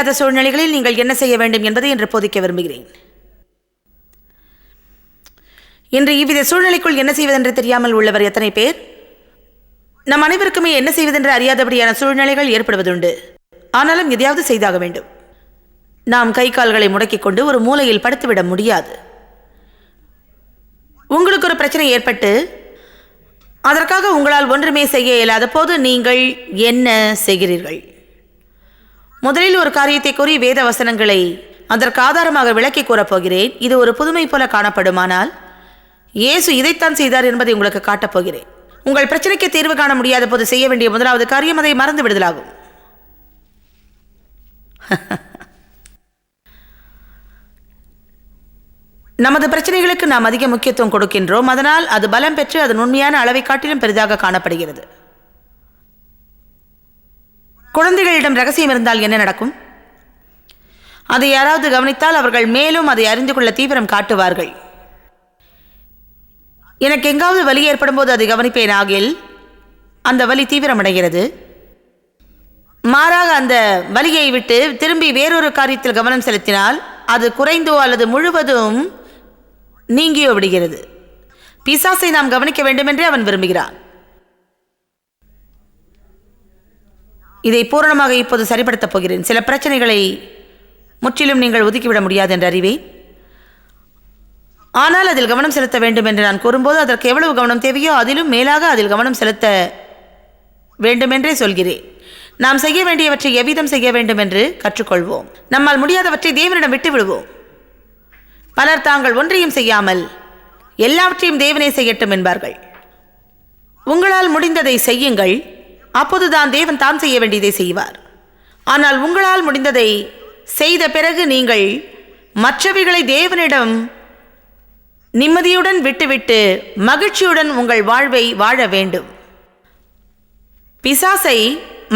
முடியாத சூழ்நிலைகளில் நீங்கள் என்ன செய்ய வேண்டும் என்பதை இன்று போதிக்க விரும்புகிறேன். இன்று இவ்வித சூழ்நிலைக்குள் என்ன செய்வதென்று தெரியாமல் உள்ளவர் எத்தனை பேர்? நம் அனைவருக்குமே என்ன செய்வதென்று அறியாதபடியான சூழ்நிலைகள் ஏற்படுவதுண்டு. ஆனாலும் எதையாவது செய்தாக வேண்டும். நாம் கை கால்களை முடக்கிக் கொண்டு ஒரு மூலையில் படுத்துவிட முடியாது. உங்களுக்கு ஒரு பிரச்சனை ஏற்பட்டு அதற்காக உங்களால் ஒன்றுமே செய்ய இயலாத போது நீங்கள் என்ன செய்கிறீர்கள்? முதலில் ஒரு காரியத்தை கூறி வேத வசனங்களை அதற்கு ஆதாரமாக விளக்கி கூறப்போகிறேன். இது ஒரு புதுமை போல காணப்படுமானால் இயேசு இதைத்தான் செய்தார் என்பதை உங்களுக்கு காட்டப்போகிறேன் உங்கள் பிரச்சனைக்கு தீர்வு காண முடியாத போது செய்ய வேண்டிய முதலாவது காரியம் அதை மறந்து விடுதலாகும். நமது பிரச்சனைகளுக்கு நாம் அதிக முக்கியத்துவம் கொடுக்கின்றோம். அதனால் அது பலம் பெற்று அதன் உண்மையான அளவை காட்டிலும் பெரிதாக காணப்படுகிறது. குழந்தைகளிடம் ரகசியம் இருந்தால் என்ன நடக்கும்? அதை யாராவது கவனித்தால் அவர்கள் மேலும் அதை அறிந்து கொள்ள தீவிரம் காட்டுவார்கள். எனக்கு எங்காவது வலி ஏற்படும் போது அதை கவனிப்பேன். ஆகில் அந்த வலி தீவிரமடைகிறது. மாறாக அந்த வலியை விட்டு திரும்பி வேறொரு காரியத்தில் கவனம் செலுத்தினால் அது குறைந்தோ அல்லது முழுவதும் நீங்கியோ விடுகிறது. பிசாசை நாம் கவனிக்க வேண்டுமென்றே அவன் விரும்புகிறான். இதை பூரணமாக இப்போது சரிப்படுத்தப் போகிறேன். சில பிரச்சனைகளை முற்றிலும் நீங்கள் ஒதுக்கிவிட முடியாது என்று அறிவேன் ஆனால் அதில் கவனம் செலுத்த வேண்டும் என்று நான் கூறும்போது அதற்கு எவ்வளவு கவனம் தேவையோ அதிலும் மேலாக அதில் கவனம் செலுத்த வேண்டுமென்றே சொல்கிறேன். நாம் செய்ய வேண்டியவற்றை எவ்விதம் செய்ய வேண்டும் என்று கற்றுக்கொள்வோம். நம்மால் முடியாதவற்றை தேவனிடம் விட்டு விடுவோம். பலர் தாங்கள் ஒன்றையும் செய்யாமல் எல்லாவற்றையும் தேவனே செய்யட்டும் என்பார்கள். உங்களால் முடிந்ததை செய்யுங்கள். அப்போதுதான் தேவன் தாம் செய்ய வேண்டியதை செய்வார். ஆனால் உங்களால் முடிந்ததை செய்த பிறகு நீங்கள் மற்றவைகளை தேவனிடம் நிம்மதியுடன் விட்டுவிட்டு மகிழ்ச்சியுடன் உங்கள் வாழ்வை வாழ வேண்டும். பிசாசை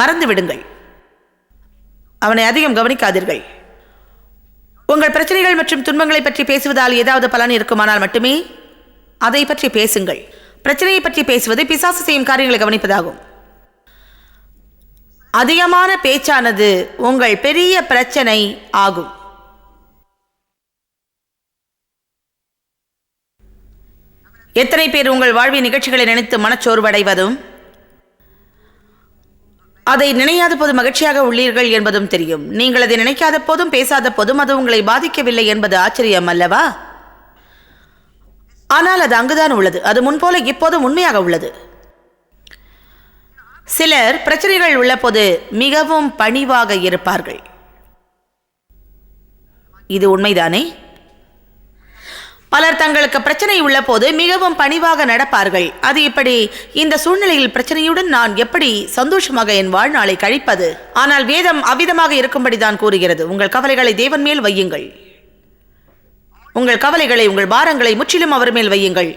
மறந்துவிடுங்கள். அவனை அதிகம் கவனிக்காதீர்கள். உங்கள் பிரச்சனைகள் மற்றும் துன்பங்களை பற்றி பேசுவதால் ஏதாவது பலன் இருக்குமானால் மட்டுமே அதை பற்றி பேசுங்கள். பிரச்சனையை பற்றி பேசுவது பிசாசு செய்யும் காரியங்களை கவனிப்பதாகும். அதிகமான பேச்சானது உங்கள் பெரிய பிரச்சனை ஆகும். எத்தனை பேர் உங்கள் வாழ்வின் நிகழ்ச்சிகளை நினைத்து மனச்சோர்வடைவதும் அதை நினையாத போது மகிழ்ச்சியாக உள்ளீர்கள் என்பதும் தெரியும். நீங்கள் அதை நினைக்காத போதும் பேசாத போதும் அது உங்களை பாதிக்கவில்லை என்பது ஆச்சரியம் அல்லவா? ஆனால் அது அங்குதான் உள்ளது. அது முன்போல இப்போதும் உண்மையாக உள்ளது. சிலர் பிரச்சனைகள் உள்ளபோது மிகவும் பணிவாக இருப்பார்கள். இது உண்மைதானே? பலர் தங்களுக்கு பிரச்சனை உள்ள போது மிகவும் பணிவாக நடப்பார்கள். அது இப்படி இந்த சூழ்நிலையில் பிரச்சனையுடன் நான் எப்படி சந்தோஷமாக என் வாழ்நாளை கழிப்பது? ஆனால் வேதம் அவ்விதமாக இருக்கும்படி தான் கூறுகிறது. உங்கள் கவலைகளை தேவன் மேல் வையுங்கள். உங்கள் கவலைகளை உங்கள் பாரங்களை முற்றிலும் அவர் மேல் வையுங்கள்.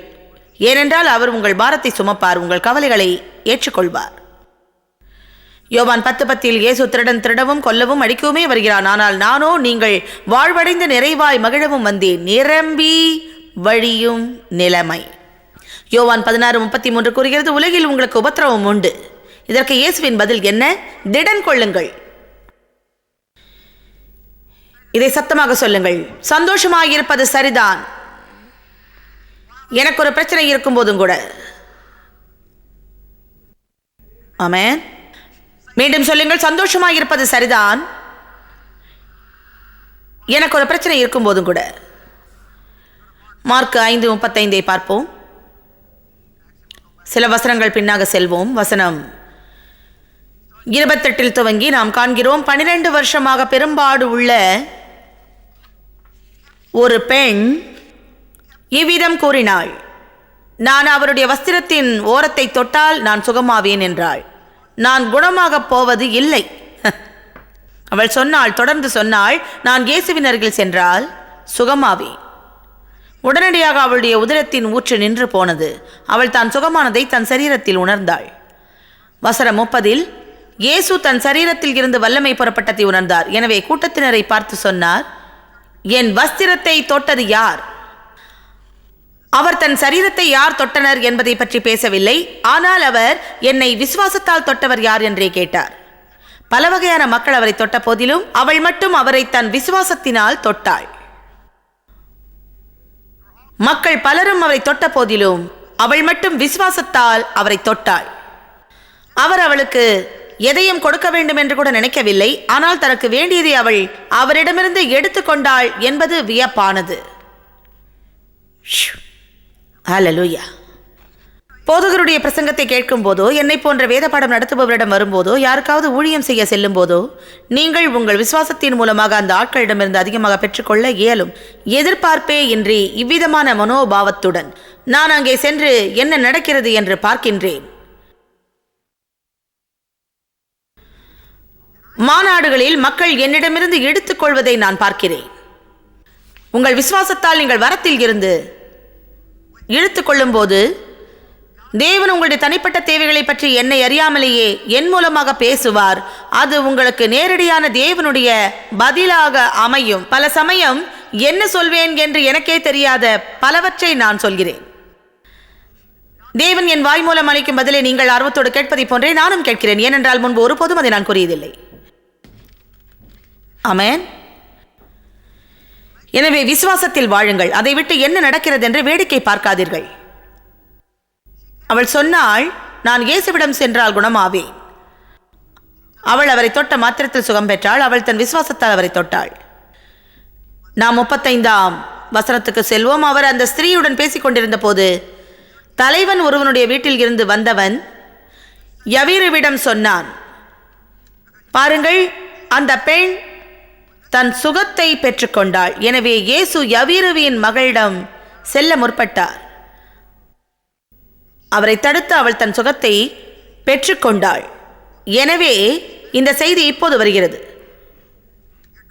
ஏனென்றால் அவர் உங்கள் பாரத்தை சுமப்பார். உங்கள் கவலைகளை ஏற்றுக்கொள்வார். யோவான் பத்து பத்தில் இயேசு திருடன் திருடவும் கொல்லவும் அடிக்கவுமே வருகிறான். ஆனால் நானோ நீங்கள் வாழ்வடைந்த நிறைவாய் மகிழவும் வந்தேன். நிரம்பி வழியும் நிலைமை. யோவான் பதினாறு முப்பத்தி மூன்று கூறுகிறது உலகில் உங்களுக்கு உபத்திரவம் உண்டு. இதற்கு இயேசுவின் பதில் என்ன? திடன் கொள்ளுங்கள் இதை சத்தமாக சொல்லுங்கள். சந்தோஷமாக இருப்பது சரிதான். எனக்கு ஒரு பிரச்சனை இருக்கும் போதும் கூட. ஆமென். மீண்டும் சொல்லுங்கள் சந்தோஷமாக இருப்பது சரிதான். எனக்கு ஒரு பிரச்சனை இருக்கும் போதும் கூட. மார்க் ஐந்து முப்பத்தைந்தை பார்ப்போம். சில வசனங்கள் பின்னாக செல்வோம். வசனம் இருபத்தெட்டில் துவங்கி நாம் காண்கிறோம் பன்னிரண்டு வருஷமாக பெரும்பாடு உள்ள ஒரு பெண் இவ்விதம் கூறினாள் நான் அவருடைய வஸ்திரத்தின் ஓரத்தை தொட்டால் நான் சுகமாவேன் என்றாள். நான் குணமாகப் போவது இல்லை. அவள் சொன்னாள் தொடர்ந்து சொன்னாள் நான் இயேசுவின் அருகில் சென்றால் சுகமாவே. உடனடியாக அவளுடைய உதரத்தின் ஊற்று நின்று போனது. அவள் தான் சுகமானதை தன் சரீரத்தில் உணர்ந்தாள். வசரம் முப்பதில் இயேசு தன் சரீரத்தில் இருந்து வல்லமை புறப்பட்டதை உணர்ந்தார். எனவே கூட்டத்தினரை பார்த்து சொன்னார் என் வஸ்திரத்தை தொட்டது யார்? அவர் தன் சரீரத்தை யார் தொட்டனர் என்பதை பற்றி பேசவில்லை. ஆனால் அவர் என்னை விசுவாசத்தால் தொட்டவர் யார் என்றே கேட்டார். பல வகையான மக்கள் அவரை தொட்ட போதிலும் அவள் மட்டும் அவரை தன் விசுவாசத்தினால் தொட்டாள். மக்கள் பலரும் அவரை தொட்ட போதிலும் அவள் மட்டும் விசுவாசத்தால் அவரை தொட்டாள். அவர் அவளுக்கு எதையும் கொடுக்க வேண்டும் என்று கூட நினைக்கவில்லை. ஆனால் தனக்கு வேண்டியதை அவள் அவரிடமிருந்து எடுத்துக்கொண்டாள் என்பது வியப்பானது. ஹalleluya போதகருடைய பிரசங்கத்தை கேட்கும்போதோ என்னை போன்ற வேத பாடம் நடத்துபவரிடம் வரும்போதோ யாருக்காவது ஊழியம் செய்ய செல்லும் போதோ நீங்கள் உங்கள் விசுவாசத்தின் மூலமாக அந்த ஆட்களிடமிருந்து அதிகமாக பெற்றுக்கொள்ள இயலும். எதிர்பார்ப்பே இன்றி இவ்விதமான மனோபாவத்துடன் நான் அங்கே சென்று என்ன நடக்கிறது என்று பார்க்கின்றேன். மாநாடுகளில் மக்கள் என்னிடமிருந்து எடுத்துக்கொள்வதை நான் பார்க்கிறேன். உங்கள் விசுவாசத்தால் நீங்கள் வரத்தில் இருந்து இழுத்து கொள்ளும்போது தேவன் உங்களுடைய தனிப்பட்ட தேவைகளை பற்றி என்னை அறியாமலேயே என் மூலமாக பேசுவார். அது உங்களுக்கு நேரடியான தேவனுடைய பதிலாக அமையும். பல சமயம் என்ன சொல்வேன் என்று எனக்கே தெரியாத பலவற்றை நான் சொல்கிறேன். தேவன் என் வாய் மூலம் அளிக்கும் பதிலை நீங்கள் ஆர்வத்தோடு கேட்பதை போன்றே நானும் கேட்கிறேன். ஏனென்றால் முன்பு ஒருபோதும் அதை நான் கூறியதில்லை. அமேன் எனவே விசுவாசத்தில் வாழுங்கள். அதை விட்டு என்ன நடக்கிறது என்று வேடிக்கை பார்க்காதீர்கள். அவள் சொன்னாள் நான் இயேசுவிடம் சென்றால் குணமாவேன். அவள் அவரை தொட்ட மாத்திரத்தில் சுகம் பெற்றாள். அவள் தன் விசுவாசத்தால் அவரை தொட்டாள். நாம் முப்பத்தைந்தாம் வசனத்துக்கு செல்வோம். அவர் அந்த ஸ்திரீயுடன் பேசிக் கொண்டிருந்த போது தலைவன் ஒருவனுடைய வீட்டில் இருந்து வந்தவன் யவீருவிடம் சொன்னான் பாருங்கள் அந்த பெண் தன் சுகத்தை பெற்றுக்கொண்டாள். எனவே இயேசு யவீருவின் மகளிடம் செல்ல முற்பட்டார். அவரை தடுத்து அவள் தன் சுகத்தை பெற்றுக்கொண்டாள். எனவே இந்த செய்தி இப்போது வருகிறது.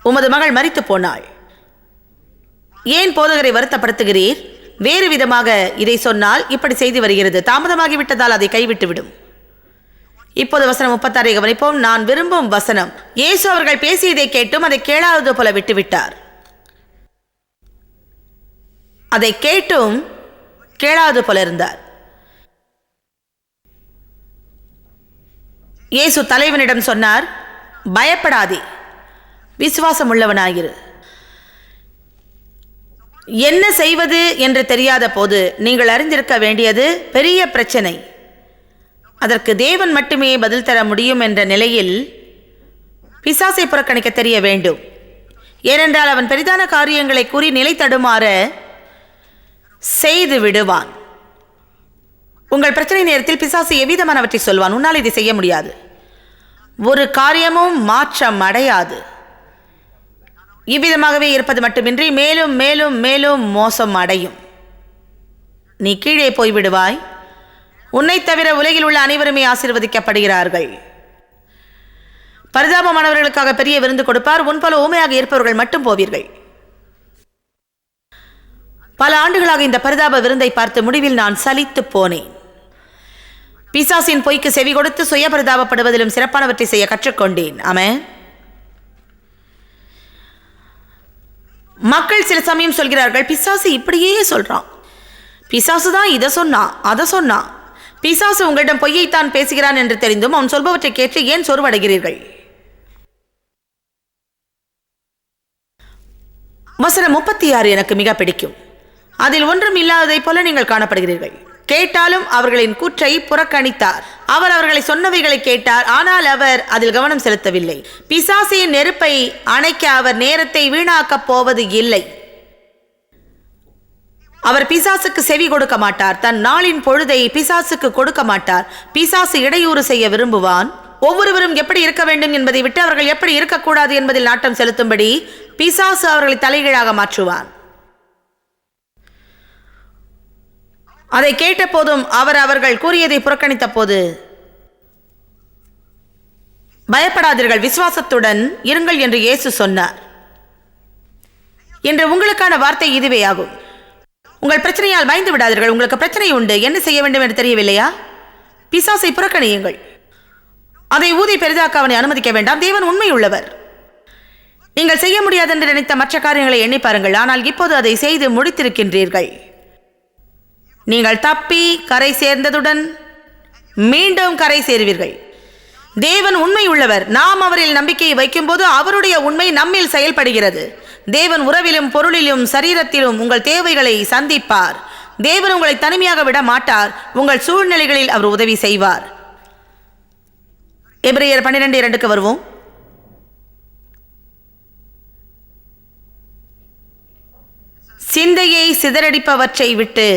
உமது மகள் மறித்து போனாள். ஏன் போதகரை வருத்தப்படுத்துகிறீர்? வேறு விதமாக இதை சொன்னால் இப்படி செய்தி வருகிறது. தாமதமாகிவிட்டதால் அதை கைவிட்டுவிடும். இப்போது வசனம் முப்பத்தாறை கவனிப்போம். நான் விரும்பும் வசனம். இயேசு அவர்கள் பேசியதை கேட்டும் அதை கேளாதது போல விட்டுவிட்டார். அதை கேட்டும் கேளாதது போல இருந்தார். இயேசு தலைவனிடம் சொன்னார் பயப்படாதே. விசுவாசம் உள்ளவனாயிரு. என்ன செய்வது என்று தெரியாத போது நீங்கள் அறிந்திருக்க வேண்டியது பெரிய பிரச்சனை. அதற்கு தேவன் மட்டுமே பதில் தர முடியும் என்ற நிலையில் பிசாசை புறக்கணிக்க தெரிய வேண்டும். ஏனென்றால் அவன் பெரிதான காரியங்களை கூறி நிலை தடுமாற செய்து விடுவான். உங்கள் பிரச்சனை நேரத்தில் பிசாசு எவ்விதமானவற்றை சொல்வான்? உன்னால் இதை செய்ய முடியாது. ஒரு காரியமும் மாற்றம் அடையாது. இவ்விதமாகவே இருப்பது மட்டுமின்றி மேலும் மேலும் மேலும் மோசம் அடையும். நீ கீழே போய்விடுவாய். உன்னை தவிர உலகில் உள்ள அனைவருமே ஆசீர்வதிக்கப்படுகிறார்கள். பரிதாபமானவர்களுக்காக பெரிய விருந்து கொடுப்பார். உன் போல ஊமையாக இருப்பவர்கள் மட்டும் போவீர்கள். பல ஆண்டுகளாக இந்த பரிதாப விருந்தை பார்த்து முடிவில் நான் சலித்து போனேன். பிசாசின் பொய்க்கு செவி கொடுத்து சுய பரிதாபப்படுவதிலும் சிறப்பானவற்றை செய்ய கற்றுக்கொண்டேன். ஆமென். மக்கள் சில சமயம் சொல்கிறார்கள் பிசாசு இப்படியே சொல்றான். பிசாசு தான் இதை சொன்னான் அதை சொன்னான். பிசாசு உங்களிடம் பொய்யைத்தான் பேசுகிறான் என்று தெரிந்தும் அவன் சொல்பவற்றை கேட்டு ஏன் சொருவடைகிறீர்கள்? வசனம் முப்பத்தி ஆறு எனக்கு மிக பிடிக்கும். அதில் ஒன்றும் இல்லாததைப் போல நீங்கள் காணப்படுகிறீர்கள். கேட்டாலும் அவர்களின் கூற்றை புறக்கணித்தார். அவர் அவர்களை சொன்னவைகளை கேட்டார். ஆனால் அவர் அதில் கவனம் செலுத்தவில்லை. பிசாசியின் நெருப்பை அணைக்க அவர் நேரத்தை வீணாக்கப் போவது இல்லை. அவர் பிசாசுக்கு செவி கொடுக்க மாட்டார். தன் நாளின் பொழுதை பிசாசுக்கு கொடுக்க மாட்டார். பிசாசு இடையூறு செய்ய விரும்புவான். ஒவ்வொருவரும் எப்படி இருக்க வேண்டும் என்பதை விட்டு அவர்கள் எப்படி இருக்கக்கூடாது என்பதில் நாட்டம் செலுத்தும்படி பிசாசு அவர்களை தலைகீழாக மாற்றுவான் அதை கேட்ட போதும் அவர் அவர்கள் கூறியதை புறக்கணித்த போது பயப்படாதீர்கள் விசுவாசத்துடன் இருங்கள் என்று இயேசு சொன்னார். இன்று உங்களுக்கான வார்த்தை இதுவே ஆகும். உங்கள் பிரச்சனையால் பயந்து விடாதீர்கள். உங்களுக்கு பிரச்சனை உண்டு. என்ன செய்ய வேண்டும் என்று தெரியவில்லையா? பிசாசை புறக்கணியுங்கள். அதை ஊதி பெரிதாக்க அவனை அனுமதிக்க வேண்டாம். தேவன் உண்மை உள்ளவர் நீங்கள் செய்ய முடியாது என்று நினைத்த மற்ற காரியங்களை எண்ணி பாருங்கள். ஆனால் இப்போது அதை செய்து முடித்திருக்கின்றீர்கள். நீங்கள் தப்பி கரை சேர்ந்ததுடன் மீண்டும் கரை சேருவீர்கள். தேவன் உண்மை உள்ளவர் நாம் அவரில் நம்பிக்கையை வைக்கும்போது அவருடைய உண்மை நம்மில் செயல்படுகிறது. தேவன் உறவிலும் பொருளிலும் சரீரத்திலும் உங்கள் தேவைகளை சந்திப்பார். தேவன் உங்களை தனிமையாக விட மாட்டார். உங்கள் சூழ்நிலைகளில் அவர் உதவி செய்வார். எப்ரையர் பன்னிரெண்டு இரண்டுக்கு வருவோம். சிந்தையை சிதறடிப்பவற்றை விட்டு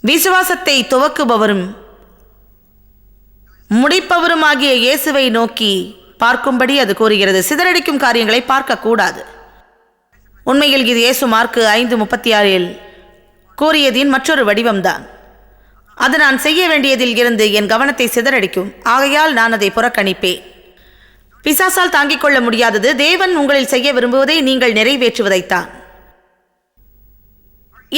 விசுவாசத்தை துவக்குபவரும் முடிப்பவருமாகிய இயேசுவை நோக்கி பார்க்கும்படி அது கூறுகிறது. சிதறடிக்கும் காரியங்களை பார்க்கக்கூடாது. உண்மையில் இது இயேசு மார்க்கு ஐந்து முப்பத்தி ஆறில் கூறியதின் மற்றொரு வடிவம்தான். அது நான் செய்ய வேண்டியதில் இருந்து என் கவனத்தை சிதறடிக்கும். ஆகையால் நான் அதை புறக்கணிப்பேன். பிசாசால் தாங்கிக் கொள்ள முடியாதது. தேவன் உங்களில் செய்ய விரும்புவதை நீங்கள் நிறைவேற்றுவதைத்தான்.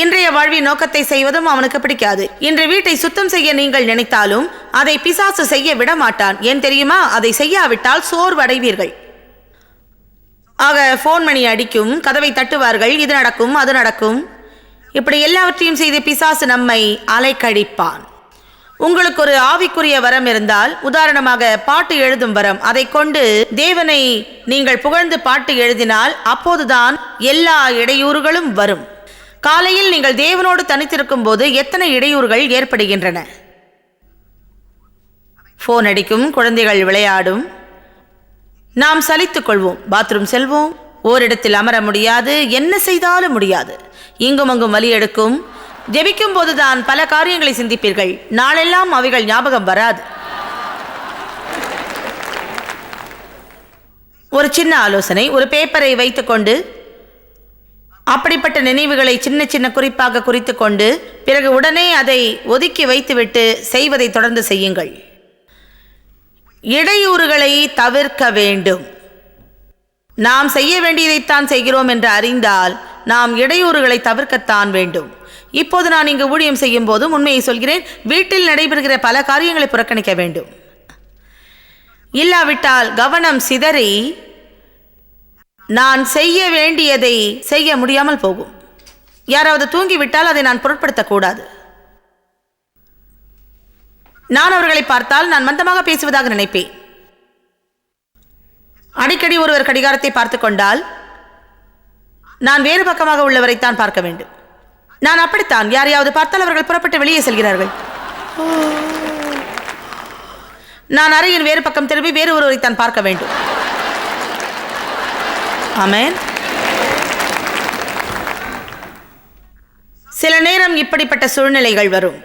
இன்றைய வாழ்வின் நோக்கத்தை செய்வதும் அவனுக்கு பிடிக்காது. இன்று வீட்டை சுத்தம் செய்ய நீங்கள் நினைத்தாலும் அதை பிசாசு செய்ய விட மாட்டான் ஏன் தெரியுமா? அதை செய்யாவிட்டால் சோர்வடைவீர்கள். ஆக ஃபோன் மணி அடிக்கும் கதவை தட்டுவார்கள் இது நடக்கும் அது நடக்கும். இப்படி எல்லாவற்றையும் செய்து பிசாசு நம்மை அலைக்கழிப்பான். உங்களுக்கு ஒரு ஆவிக்குரிய வரம் இருந்தால் உதாரணமாக பாட்டு எழுதும் வரம் அதை கொண்டு தேவனை நீங்கள் புகழ்ந்து பாட்டு எழுதினால் அப்போதுதான் எல்லா இடையூறுகளும் வரும். காலையில் நீங்கள் தேவனோடு தனித்திருக்கும் போது எத்தனை இடையூறுகள் ஏற்படுகின்றன? ஃபோன் அடிக்கும் குழந்தைகள் விளையாடும். நாம் சலித்துக் கொள்வோம். பாத்ரூம் செல்வோம். ஓரிடத்தில் அமர முடியாது. என்ன செய்தாலும் முடியாது. இங்கும் அங்கும் வலி எடுக்கும். ஜெபிக்கும் போதுதான் பல காரியங்களை சிந்திப்பீர்கள். நாளெல்லாம் அவைகள் ஞாபகம் வராது. ஒரு சின்ன ஆலோசனை. ஒரு பேப்பரை வைத்துக்கொண்டு அப்படிப்பட்ட நினைவுகளை சின்ன சின்ன குறிப்பாக குறித்து கொண்டு பிறகு உடனே அதை ஒதுக்கி வைத்துவிட்டு செய்வதை தொடர்ந்து செய்யுங்கள். இடையூறுகளை தவிர்க்க வேண்டும். நாம் செய்ய வேண்டியதைத்தான் செய்கிறோம் என்று அறிந்தால் நாம் இடையூறுகளை தவிர்க்கத்தான் வேண்டும். இப்போது நான் இங்கு ஊழியம் செய்யும் போதும் உண்மையை சொல்கிறேன். வீட்டில் நடைபெறுகிற பல காரியங்களை புறக்கணிக்க வேண்டும். இல்லாவிட்டால் கவனம் சிதறி நான் செய்ய வேண்டியதை செய்ய முடியாமல் போகும். யாராவது தூங்கிவிட்டால் அதை நான் பொருட்படுத்தக்கூடாது நான் அவர்களை பார்த்தால் நான் மந்தமாக பேசுவதாக நினைப்பேன். அடிக்கடி ஒருவர் கடிகாரத்தை பார்த்து கொண்டால் நான் வேறு பக்கமாக உள்ளவரைத்தான் பார்க்க வேண்டும். நான் அப்படித்தான் யாரையாவது பார்த்தால் அவர்கள் புறப்பட்டு வெளியே செல்கிறார்கள். நான் அறையின் வேறு பக்கம் திரும்பி வேறு ஒருவரைத்தான் பார்க்க வேண்டும். அமேன் சில நேரம் இப்படிப்பட்ட சூழ்நிலைகள் வரும்.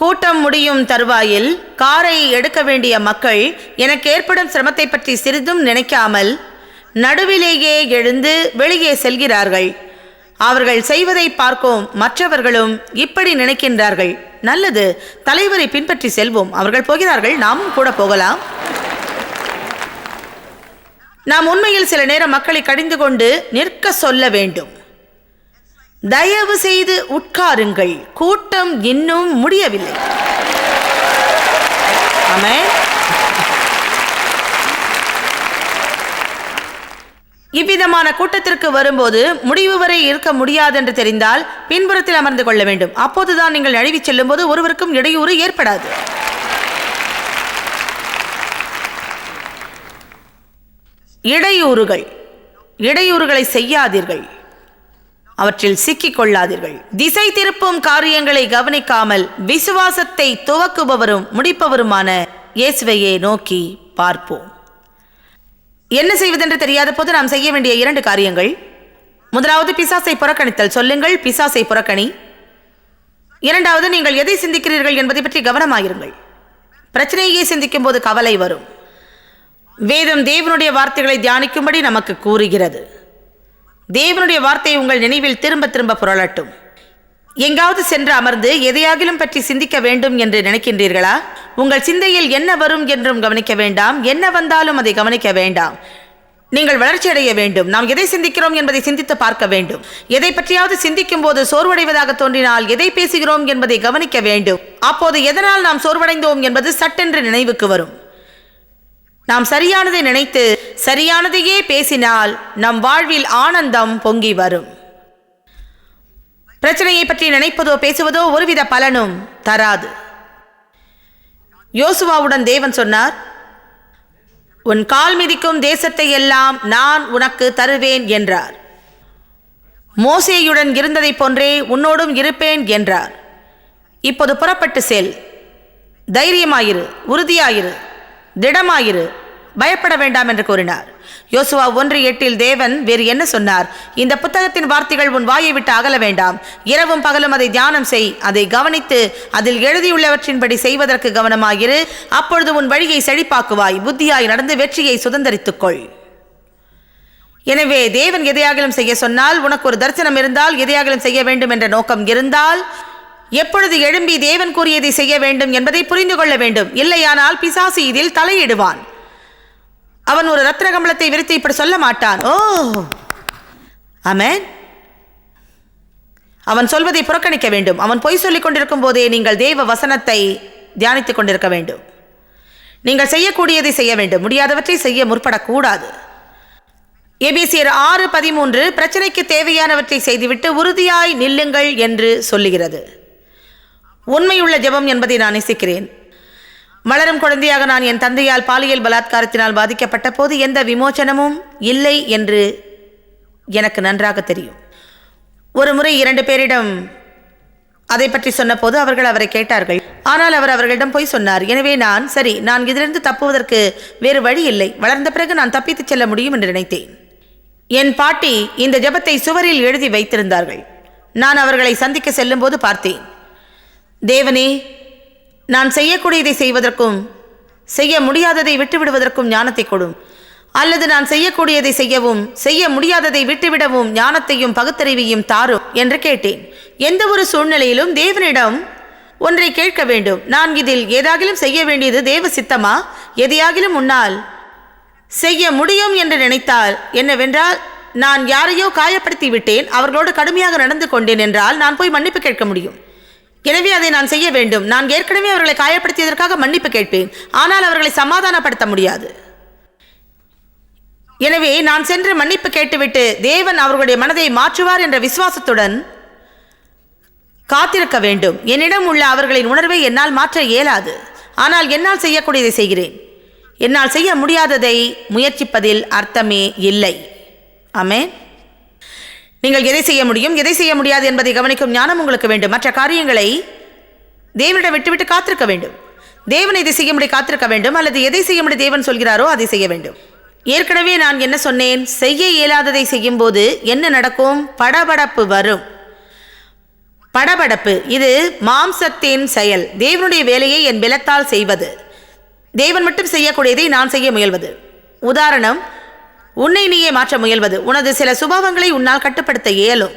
கூட்டம் முடியும் தருவாயில் காரை எடுக்க வேண்டிய மக்கள் எனக்கு ஏற்படும் சிரமத்தை பற்றி சிறிதும் நினைக்காமல் நடுவிலேயே எழுந்து வெளியே செல்கிறார்கள். அவர்கள் செய்வதை பார்க்கும் மற்றவர்களும் இப்படி நினைக்கின்றார்கள். நல்லது தலைவரை பின்பற்றி செல்வோம். அவர்கள் போகிறார்கள் நாமும் கூட போகலாம். நாம் உண்மையில் சில நேரம் மக்களை கடிந்து கொண்டு நிற்க சொல்ல வேண்டும். தயவு செய்து உட்காருங்கள். கூட்டம் இன்னும் முடியவில்லை. இவ்விதமான கூட்டத்திற்கு வரும்போது முடிவு வரை இருக்க முடியாது என்று தெரிந்தால் பின்புறத்தில் அமர்ந்து கொள்ள வேண்டும். அப்போதுதான் நீங்கள் நழுவிச் செல்லும்போது ஒருவருக்கும் இடையூறு ஏற்படாது. இடையூறுகள். இடையூறுகளை செய்யாதீர்கள். அவற்றில் சிக்கிக் கொள்ளாதீர்கள் திசை திருப்பும் காரியங்களை கவனிக்காமல் விசுவாசத்தை துவக்குபவரும் முடிப்பவருமான இயேசுவையே நோக்கி பார்ப்போம். என்ன செய்வதென்று தெரியாத போது நாம் செய்ய வேண்டிய இரண்டு காரியங்கள். முதலாவது பிசாசை புறக்கணித்தல். சொல்லுங்கள் பிசாசை புறக்கணி. இரண்டாவது நீங்கள் எதை சிந்திக்கிறீர்கள் என்பதை பற்றி கவனமாயிருங்கள். பிரச்சனையே சிந்திக்கும் போது கவலை வரும். வேதம் தேவனுடைய வார்த்தைகளை தியானிக்கும்படி நமக்கு கூறுகிறது. தேவனுடைய வார்த்தை உங்கள் நினைவில் திரும்ப திரும்ப புரளட்டும். எங்காவது சென்று அமர்ந்து எதையாகிலும் பற்றி சிந்திக்க வேண்டும் என்று நினைக்கின்றீர்களா? உங்கள் சிந்தையில் என்ன வரும் என்றும் கவனிக்க வேண்டாம். என்ன வந்தாலும் அதை கவனிக்க வேண்டாம். நீங்கள் வளர்ச்சி அடைய வேண்டும். நாம் எதை சிந்திக்கிறோம் என்பதை சிந்தித்து பார்க்க வேண்டும். எதை பற்றியாவது சிந்திக்கும் போது சோர்வடைவதாக தோன்றினால் எதை பேசுகிறோம் என்பதை கவனிக்க வேண்டும். அப்போது எதனால் நாம் சோர்வடைந்தோம் என்பது சட்டென்று நினைவுக்கு வரும். நாம் சரியானதை நினைத்து சரியானதையே பேசினால் நம் வாழ்வில் ஆனந்தம் பொங்கி வரும். பிரச்சனையை பற்றி நினைப்பதோ பேசுவதோ ஒருவித பலனும் தராது. யோசுவாவுடன் தேவன் சொன்னார் உன் கால் மிதிக்கும் தேசத்தை எல்லாம் நான் உனக்கு தருவேன் என்றார். மோசேயுடன் இருந்ததைப் போன்றே உன்னோடும் இருப்பேன் என்றார். இப்போது புறப்பட்டு செல். தைரியமாயிரு உறுதியாயிரு. திடமாயிரு. பயப்பட வேண்டாம் என்று கூறினார். யோசுவா ஒன்று எட்டில் தேவன் வேறு என்ன சொன்னார்? இந்த புத்தகத்தின் வார்த்தைகள் உன் வாயை விட்டு அகல வேண்டாம். இரவும் பகலும் அதை தியானம் செய். அதை கவனித்து அதில் எழுதியுள்ளவற்றின்படி செய்வதற்கு கவனமாயிரு. அப்பொழுது உன் வழியை செழிப்பாக்குவாய். புத்தியாய் நடந்து வெற்றியை சுதந்தரித்துக் கொள் எனவே தேவன் எதையாகிலும் செய்ய சொன்னால் உனக்கு ஒரு தரிசனம் இருந்தால் எதையாகிலும் செய்ய வேண்டும் என்ற நோக்கம் இருந்தால் எப்பொழுது எழும்பி தேவன் கூறியதை செய்ய வேண்டும் என்பதை புரிந்து கொள்ள வேண்டும். இல்லையானால் பிசாசு இதில் தலையிடுவான். அவன் ஒரு ரத்ன கம்பளத்தை விரித்து இப்படி சொல்ல மாட்டான். ஓ! அமேன் அவன் சொல்வதை புறக்கணிக்க வேண்டும். அவன் பொய் சொல்லிக் கொண்டிருக்கும் போதே நீங்கள் தெய்வ வசனத்தை தியானித்துக் கொண்டிருக்க வேண்டும். நீங்கள் செய்யக்கூடியதை செய்ய வேண்டும். முடியாதவற்றை செய்ய முற்படக்கூடாது. எபிசியர் ஆறு பதிமூன்று பிரச்சனைக்கு தேவையானவற்றை செய்துவிட்டு உறுதியாய் நில்லுங்கள் என்று சொல்லுகிறது. உண்மையுள்ள ஜெபம் என்பதை நான் நேசிக்கிறேன். வளரும் குழந்தையாக நான் என் தந்தையால் பாலியல் பலாத்காரத்தினால் பாதிக்கப்பட்ட போது எந்த விமோச்சனமும் இல்லை என்று எனக்கு நன்றாக தெரியும். ஒரு முறை இரண்டு பேரிடம் அதை பற்றி சொன்னபோது அவர்கள் அவரை கேட்டார்கள். ஆனால் அவர் அவர்களிடம் போய் சொன்னார் எனவே நான் சரி நான் இதிலிருந்து தப்புவதற்கு வேறு வழி இல்லை. வளர்ந்த பிறகு நான் தப்பித்துச் செல்ல முடியும் என்று நினைத்தேன். என் பாட்டி இந்த ஜெபத்தை சுவரில் எழுதி வைத்திருந்தார்கள். நான் அவர்களை சந்திக்க செல்லும்போது பார்த்தேன். தேவனே நான் செய்யக்கூடியதை செய்வதற்கும் செய்ய முடியாததை விட்டுவிடுவதற்கும் ஞானத்தை கொடும். அல்லது நான் செய்யக்கூடியதை செய்யவும் செய்ய முடியாததை விட்டுவிடவும் ஞானத்தையும் பகுத்தறிவையும் தாரும் என்று கேட்டேன். எந்த ஒரு சூழ்நிலையிலும் தேவனிடம் ஒன்றை கேட்க வேண்டும். நான் இதில் ஏதாகிலும் செய்ய வேண்டியது தேவ சித்தமா? எதையாகிலும் உன்னால் செய்ய முடியும் என்று நினைத்தால் என்னவென்றால் நான் யாரையோ காயப்படுத்தி விட்டேன் அவர்களோடு கடுமையாக நடந்து கொண்டேன் என்றால் நான் போய் மன்னிப்பு கேட்க முடியும். எனவே அதை நான் செய்ய வேண்டும். நான் ஏற்கனவே அவர்களை காயப்படுத்தியதற்காக மன்னிப்பு கேட்பேன். ஆனால் அவர்களை சமாதானப்படுத்த முடியாது. எனவே நான் சென்று மன்னிப்பு கேட்டுவிட்டு தேவன் அவர்களுடைய மனதை மாற்றுவார் என்ற விசுவாசத்துடன் காத்திருக்க வேண்டும். என்னிடம் உள்ள அவர்களின் உணர்வை என்னால் மாற்ற இயலாது. ஆனால் என்னால் செய்யக்கூடியதை செய்கிறேன். என்னால் செய்ய முடியாததை முயற்சிப்பதில் அர்த்தமே இல்லை. அமேன் நீங்கள் எதை செய்ய முடியும் எதை செய்ய முடியாது என்பதை கவனிக்கும் ஞானம் உங்களுக்கு வேண்டும். மற்ற காரியங்களை தேவனிடம் விட்டுவிட்டு காத்திருக்க வேண்டும். தேவன் இதை செய்யும்படி காத்திருக்க வேண்டும். அல்லது எதை செய்யும்படி தேவன் சொல்கிறாரோ அதை செய்ய வேண்டும். ஏற்கனவே நான் என்ன சொன்னேன்? செய்ய இயலாததை செய்யும்போது என்ன நடக்கும்? படபடப்பு வரும். படபடப்பு. இது மாம்சத்தின் செயல். தேவனுடைய வேலையை என் பலத்தால் செய்வது. தேவன் மட்டும் செய்யக்கூடியதை நான் செய்ய முயல்வது. உதாரணம் உன்னை நீயே மாற்ற முயல்வது. உனது சில சுபாவங்களை உன்னால் கட்டுப்படுத்த இயலும்.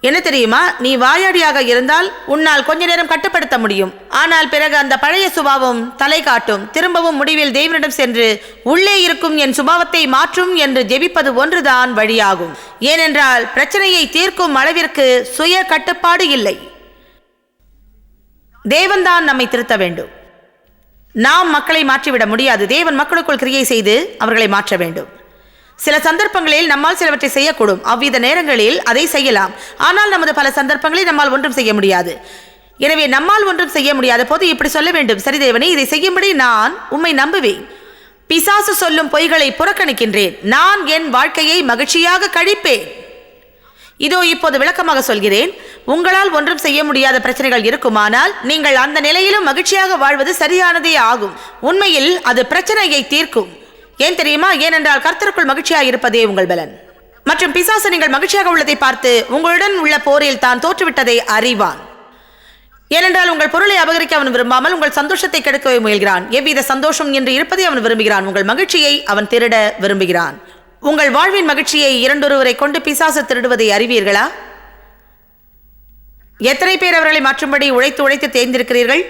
என்ன தெரியுமா? நீ வாயாடியாக இருந்தால் உன்னால் கொஞ்ச நேரம் கட்டுப்படுத்த முடியும். ஆனால் பிறகு அந்த பழைய சுபாவம் தலை காட்டும். திரும்பவும் முடிவில் தெய்வனிடம் சென்று உள்ளே இருக்கும் என் சுபாவத்தை மாற்றும் என்று ஜெபிப்பது ஒன்றுதான் வழியாகும். ஏனென்றால் பிரச்சனையை தீர்க்கும் அளவிற்கு சுய கட்டுப்பாடு இல்லை. தேவன்தான் நம்மை திருத்த வேண்டும். நாம் மக்களை மாற்றிவிட முடியாது. தேவன் மக்களுக்குள் கிரியை செய்து அவர்களை மாற்ற வேண்டும். சில சந்தர்ப்பங்களில் நம்மால் சிலவற்றை செய்யக்கூடும். அவ்வித நேரங்களில் அதை செய்யலாம். ஆனால் நமது பல சந்தர்ப்பங்களில் நம்மால் ஒன்றும் செய்ய முடியாது. எனவே நம்மால் ஒன்றும் செய்ய முடியாத போது இப்படி சொல்ல வேண்டும். சரி தேவனே இதை செய்யும்படி நான் உம்மை நம்புவேன். பிசாசு சொல்லும் பொய்களை புறக்கணிக்கின்றேன். நான் என் வாழ்க்கையை மகிழ்ச்சியாக கழிப்பேன். இதோ இப்போது விளக்கமாக சொல்கிறேன். உங்களால் ஒன்றும் செய்ய முடியாத பிரச்சனைகள் இருக்குமானால் நீங்கள் அந்த நிலையிலும் மகிழ்ச்சியாக வாழ்வது சரியானதே ஆகும். உண்மையில் அது பிரச்சனையை தீர்க்கும். ஏன் தெரியுமா? ஏனென்றால் கர்த்தருக்குள் மகிழ்ச்சியாக இருப்பதே உங்கள் பலன். மற்றும் பிசாசு நீங்கள் மகிழ்ச்சியாக உள்ளதை பார்த்து உங்களுடன் உள்ள போரில் தான் தோற்றுவிட்டதை அறிவான். ஏனென்றால் உங்கள் பொருளை அபகரிக்க அவன் விரும்பாமல் உங்கள் சந்தோஷத்தை கெடுக்கவே முயல்கிறான். எவ்வித சந்தோஷம் என்று இருப்பதை அவன் விரும்புகிறான். உங்கள் மகிழ்ச்சியை அவன் திருட விரும்புகிறான். உங்கள் வாழ்வின் மகிழ்ச்சியை இரண்டொருவரை கொண்டு பிசாசு திருடுவதை அறிவீர்களா? எத்தனை பேர் அவர்களை மாற்றும்படி உழைத்து உழைத்து தேர்ந்திருக்கிறீர்கள்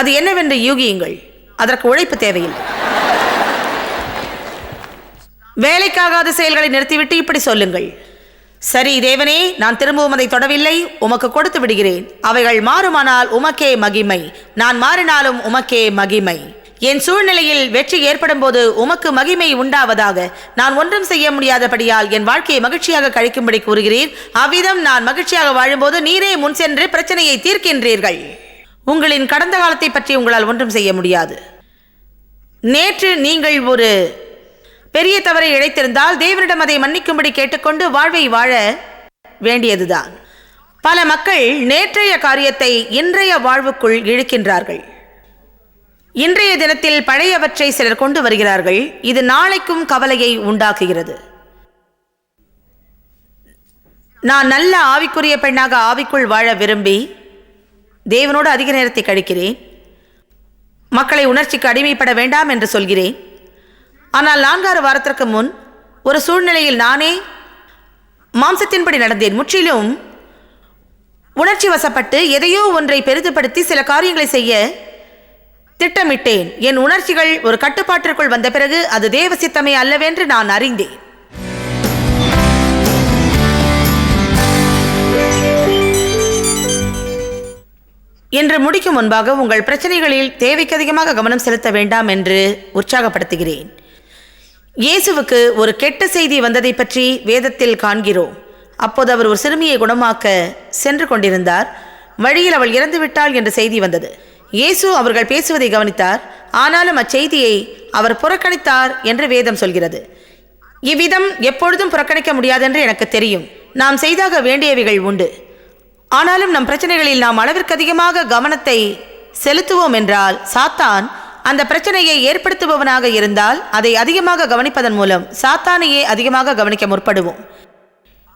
அது என்னவென்று யூகியுங்கள். அதற்கு உழைப்பு தேவையில்லை. வேலைக்காகாத செயல்களை நிறுத்திவிட்டு இப்படி சொல்லுங்கள். சரி தேவனே நான் திரும்பவும் அதை தொடவில்லை. உமக்கு கொடுத்து விடுகிறேன். அவைகள் மாறுமானால் உமக்கே மகிமை. நான் மாறினாலும் உமக்கே மகிமை. என் சூழ்நிலையில் வெற்றி ஏற்படும் போது உமக்கு மகிமை உண்டாவதாக. நான் ஒன்றும் செய்ய முடியாதபடியால் என் வாழ்க்கையை மகிழ்ச்சியாக கழிக்கும்படி கூறுகிறீர். அவ்விதம் நான் மகிழ்ச்சியாக வாழும்போது நீரே முன் சென்று பிரச்சனையை தீர்க்கின்றீர்கள். உங்களின் கடந்த காலத்தை பற்றி உங்களால் ஒன்றும் செய்ய முடியாது. நேற்று நீங்கள் ஒரு பெரிய தவறை இழைத்திருந்தால் தேவனிடம் அதை மன்னிக்கும்படி கேட்டுக்கொண்டு வாழ்வை வாழ வேண்டியதுதான். பல மக்கள் நேற்றைய காரியத்தை இன்றைய வாழ்வுக்குள் இழுக்கின்றார்கள். இன்றைய தினத்தில் பழையவற்றை சிலர் கொண்டு வருகிறார்கள். இது நாளைக்கும் கவலையை உண்டாக்குகிறது. நான் நல்ல ஆவிக்குரிய பெண்ணாக ஆவிக்குள் வாழ விரும்பி தேவனோடு அதிக நேரத்தை கழிக்கிறேன். மக்களை உணர்ச்சிக்கு அடிமைப்பட வேண்டாம் என்று சொல்கிறேன். ஆனால் நான்காறு வாரத்திற்கு முன் ஒரு சூழ்நிலையில் நானே மாம்சத்தின்படி நடந்தேன். முற்றிலும் உணர்ச்சி வசப்பட்டு எதையோ ஒன்றை பெரிதுபடுத்தி சில காரியங்களை செய்ய திட்டமிட்டேன். என் உணர்ச்சிகள் ஒரு கட்டுப்பாட்டிற்குள் வந்த பிறகு அது தேவ சித்தமே அல்லவென்று நான் அறிந்தேன். இன்று முடிக்கும் முன்பாக உங்கள் பிரச்சனைகளில் தேவைக்கு அதிகமாக கவனம் செலுத்த வேண்டாம் என்று உற்சாகப்படுத்துகிறேன். இயேசுவுக்கு ஒரு கெட்ட செய்தி வந்ததை பற்றி வேதத்தில் காண்கிறோம். அப்போது அவர் ஒரு சிறுமியை குணமாக்க சென்று கொண்டிருந்தார். வழியில் அவள் இறந்து விட்டாள் என்ற செய்தி வந்தது. இயேசு அவர்கள் பேசுவதை கவனித்தார். ஆனாலும் அச்செய்தியை அவர் புறக்கணித்தார் என்று வேதம் சொல்கிறது. இவ்விதம் எப்பொழுதும் புறக்கணிக்க முடியாதென்று எனக்கு தெரியும். நாம் செய்தாக வேண்டியவைகள் உண்டு. ஆனாலும் நம் பிரச்சனைகளில் நாம் அளவிற்கு அதிகமாக கவனத்தை செலுத்துவோம் என்றால் சாத்தான் அந்த பிரச்சனையை ஏற்படுத்துபவனாக இருந்தால் அதை அதிகமாக கவனிப்பதன் மூலம் சாத்தானையே அதிகமாக கவனிக்க முற்படுவோம்.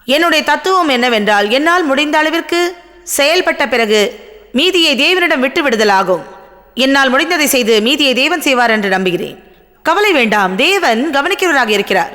என்னுடைய தத்துவம் என்னவென்றால் என்னால் முடிந்த அளவிற்கு செயல்பட்ட பிறகு மீதியை தேவனிடம் விட்டு விடுதலாகும். என்னால் முடிந்ததை செய்து மீதியை தேவன் செய்வார் என்று நம்புகிறேன். கவலை வேண்டாம் தேவன் கவனிக்கிறவராக இருக்கிறார்.